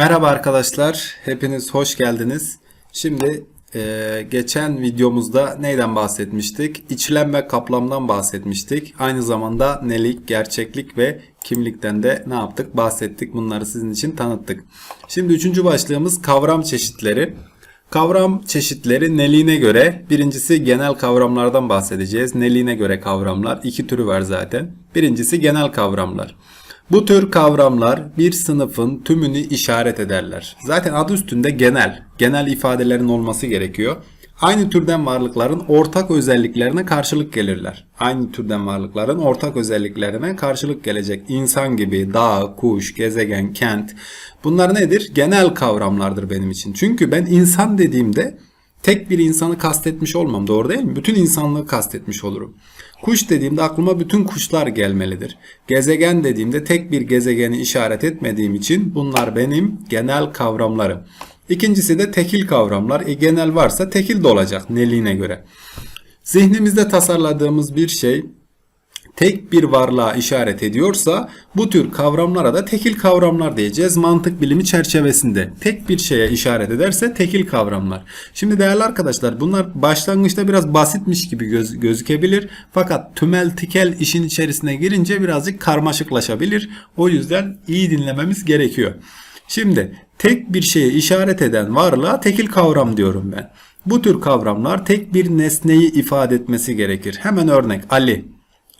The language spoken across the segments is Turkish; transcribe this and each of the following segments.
Merhaba arkadaşlar, hepiniz hoş geldiniz. Şimdi e, geçen videomuzda neyden bahsetmiştik? İçlem ve kaplamdan bahsetmiştik. Aynı zamanda nelik, gerçeklik ve kimlikten de ne yaptık? Bahsettik. Bunları sizin için tanıttık. Şimdi üçüncü başlığımız kavram çeşitleri. Kavram çeşitleri neliğine göre birincisi genel kavramlardan bahsedeceğiz. Neliğine göre kavramlar iki türü var zaten. Birincisi genel kavramlar. Bu tür kavramlar bir sınıfın tümünü işaret ederler. Zaten adı üstünde genel, genel ifadelerin olması gerekiyor. Aynı türden varlıkların ortak özelliklerine karşılık gelirler. Aynı türden varlıkların ortak özelliklerine karşılık gelecek. İnsan gibi dağ, kuş, gezegen, kent. Bunlar nedir? Genel kavramlardır benim için. Çünkü ben insan dediğimde tek bir insanı kastetmiş olmam. Doğru değil mi? Bütün insanlığı kastetmiş olurum. Kuş dediğimde aklıma bütün kuşlar gelmelidir. Gezegen dediğimde tek bir gezegeni işaret etmediğim için bunlar benim genel kavramlarım. İkincisi de tekil kavramlar. E, genel varsa tekil de olacak neliğine göre. Zihnimizde tasarladığımız bir şey tek bir varlığa işaret ediyorsa bu tür kavramlara da tekil kavramlar diyeceğiz mantık bilimi çerçevesinde. Tek bir şeye işaret ederse tekil kavramlar. Şimdi değerli arkadaşlar bunlar başlangıçta biraz basitmiş gibi göz, gözükebilir. Fakat tümel tikel işin içerisine girince birazcık karmaşıklaşabilir. O yüzden iyi dinlememiz gerekiyor. Şimdi tek bir şeye işaret eden varlığa tekil kavram diyorum ben. Bu tür kavramlar tek bir nesneyi ifade etmesi gerekir. Hemen örnek Ali.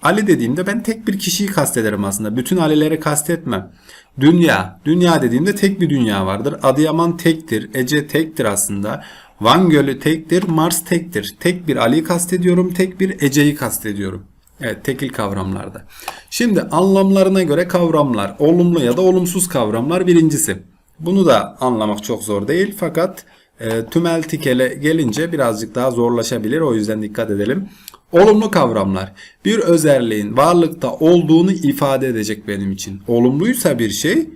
Ali dediğimde ben tek bir kişiyi kastederim aslında. Bütün Ali'leri kastetmem. Dünya. Dünya dediğimde tek bir dünya vardır. Adıyaman tektir. Ece tektir aslında. Van Gölü tektir. Mars tektir. Tek bir Ali'yi kastediyorum. Tek bir Ece'yi kastediyorum. Evet tekil kavramlarda. Şimdi anlamlarına göre kavramlar. Olumlu ya da olumsuz kavramlar birincisi. Bunu da anlamak çok zor değil. Fakat e, tümel tikele gelince birazcık daha zorlaşabilir. O yüzden dikkat edelim. Olumlu kavramlar bir özelliğin varlıkta olduğunu ifade edecek benim için. Olumluysa bir şey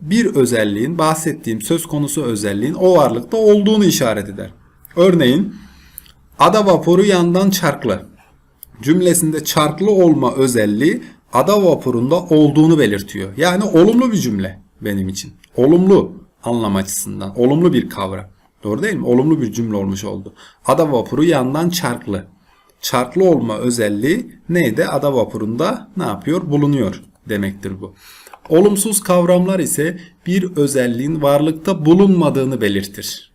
bir özelliğin bahsettiğim söz konusu özelliğin o varlıkta olduğunu işaret eder. Örneğin ada vapuru yandan çarklı cümlesinde çarklı olma özelliği ada vapurunda olduğunu belirtiyor. Yani olumlu bir cümle benim için. Olumlu anlam açısından. Olumlu bir kavram. Doğru değil mi? Olumlu bir cümle olmuş oldu. Ada vapuru yandan çarklı çarklı olma özelliği neydi? Ada vapurunda ne yapıyor? Bulunuyor demektir bu. Olumsuz kavramlar ise bir özelliğin varlıkta bulunmadığını belirtir.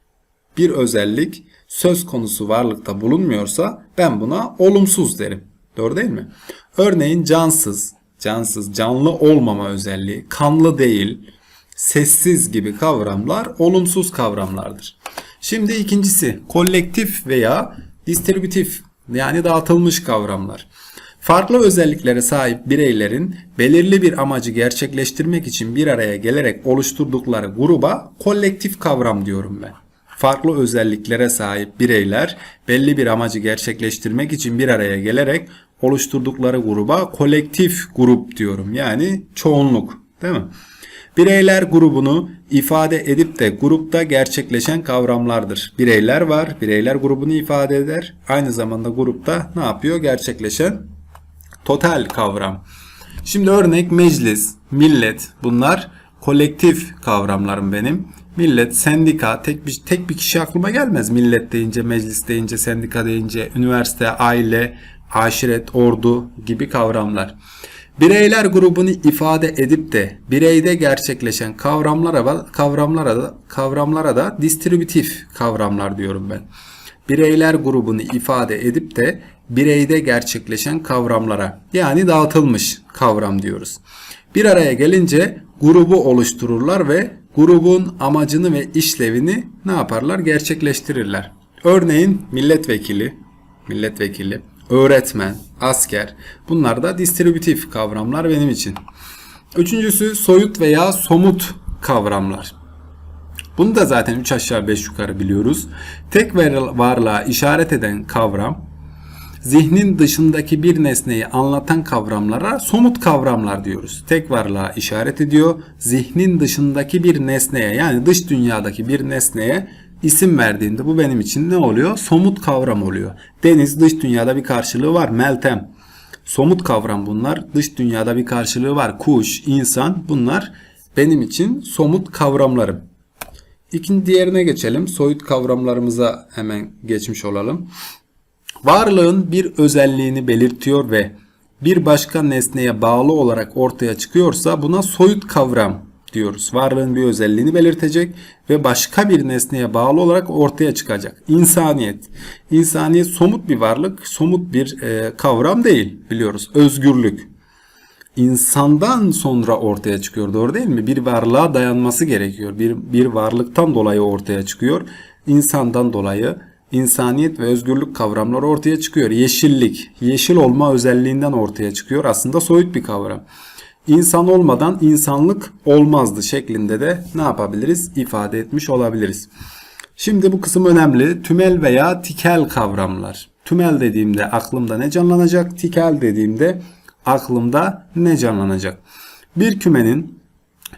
Bir özellik söz konusu varlıkta bulunmuyorsa ben buna olumsuz derim. Doğru değil mi? Örneğin cansız, cansız, canlı olmama özelliği, kanlı değil, sessiz gibi kavramlar olumsuz kavramlardır. Şimdi ikincisi kolektif veya distribütif yani dağıtılmış kavramlar. Farklı özelliklere sahip bireylerin belirli bir amacı gerçekleştirmek için bir araya gelerek oluşturdukları gruba kolektif kavram diyorum ben. Farklı özelliklere sahip bireyler belli bir amacı gerçekleştirmek için bir araya gelerek oluşturdukları gruba kolektif grup diyorum. Yani çoğunluk, değil mi? Bireyler grubunu ifade edip de grupta gerçekleşen kavramlardır. Bireyler var, bireyler grubunu ifade eder. Aynı zamanda grupta ne yapıyor? Gerçekleşen total kavram. Şimdi örnek meclis, millet bunlar kolektif kavramlarım benim. Millet, sendika, tek bir, tek bir kişi aklıma gelmez. Millet deyince, meclis deyince, sendika deyince, üniversite, aile, aşiret, ordu gibi kavramlar. Bireyler grubunu ifade edip de bireyde gerçekleşen kavramlara kavramlara da kavramlara da distribütif kavramlar diyorum ben. Bireyler grubunu ifade edip de bireyde gerçekleşen kavramlara yani dağıtılmış kavram diyoruz. Bir araya gelince grubu oluştururlar ve grubun amacını ve işlevini ne yaparlar? Gerçekleştirirler. Örneğin milletvekili, milletvekili öğretmen, asker bunlar da distribütif kavramlar benim için. Üçüncüsü soyut veya somut kavramlar. Bunu da zaten 3 aşağı 5 yukarı biliyoruz. Tek varlığa işaret eden kavram zihnin dışındaki bir nesneyi anlatan kavramlara somut kavramlar diyoruz. Tek varlığa işaret ediyor. Zihnin dışındaki bir nesneye yani dış dünyadaki bir nesneye isim verdiğinde bu benim için ne oluyor? Somut kavram oluyor. Deniz dış dünyada bir karşılığı var. Meltem. Somut kavram bunlar. Dış dünyada bir karşılığı var. Kuş, insan bunlar benim için somut kavramlarım. İkinci diğerine geçelim. Soyut kavramlarımıza hemen geçmiş olalım. Varlığın bir özelliğini belirtiyor ve bir başka nesneye bağlı olarak ortaya çıkıyorsa buna soyut kavram diyoruz. Varlığın bir özelliğini belirtecek ve başka bir nesneye bağlı olarak ortaya çıkacak. İnsaniyet. İnsaniyet somut bir varlık, somut bir e, kavram değil biliyoruz. Özgürlük. İnsandan sonra ortaya çıkıyor doğru değil mi? Bir varlığa dayanması gerekiyor. Bir, bir varlıktan dolayı ortaya çıkıyor. İnsandan dolayı insaniyet ve özgürlük kavramları ortaya çıkıyor. Yeşillik, yeşil olma özelliğinden ortaya çıkıyor. Aslında soyut bir kavram. İnsan olmadan insanlık olmazdı şeklinde de ne yapabiliriz? İfade etmiş olabiliriz. Şimdi bu kısım önemli. Tümel veya tikel kavramlar. Tümel dediğimde aklımda ne canlanacak? Tikel dediğimde aklımda ne canlanacak? Bir kümenin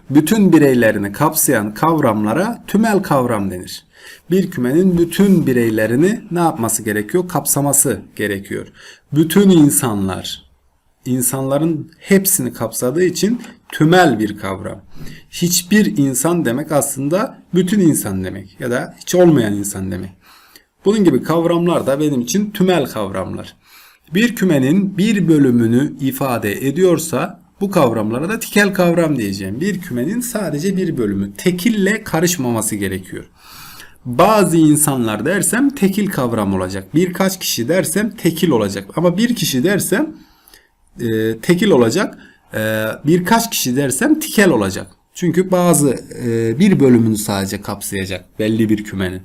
bütün bireylerini kapsayan kavramlara tümel kavram denir. Bir kümenin bütün bireylerini ne yapması gerekiyor? Kapsaması gerekiyor. Bütün insanlar, insanların hepsini kapsadığı için tümel bir kavram. Hiçbir insan demek aslında bütün insan demek ya da hiç olmayan insan demek. Bunun gibi kavramlar da benim için tümel kavramlar. Bir kümenin bir bölümünü ifade ediyorsa bu kavramlara da tikel kavram diyeceğim. Bir kümenin sadece bir bölümü tekille karışmaması gerekiyor. Bazı insanlar dersem tekil kavram olacak. Birkaç kişi dersem tekil olacak. Ama bir kişi dersem e, tekil olacak. E, birkaç kişi dersem tikel olacak. Çünkü bazı e, bir bölümünü sadece kapsayacak belli bir kümenin.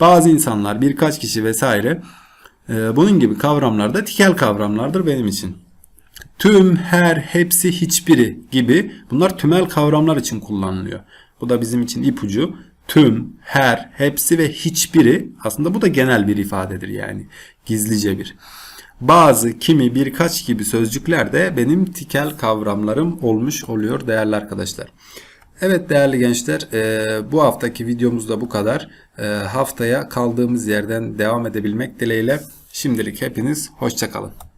Bazı insanlar birkaç kişi vesaire e, bunun gibi kavramlar da tikel kavramlardır benim için. Tüm, her, hepsi, hiçbiri gibi bunlar tümel kavramlar için kullanılıyor. Bu da bizim için ipucu. Tüm, her, hepsi ve hiçbiri aslında bu da genel bir ifadedir yani. Gizlice bir. Bazı, kimi, birkaç gibi sözcükler de benim tikel kavramlarım olmuş oluyor değerli arkadaşlar. Evet değerli gençler e, bu haftaki videomuz da bu kadar. E, haftaya kaldığımız yerden devam edebilmek dileğiyle şimdilik hepiniz hoşçakalın.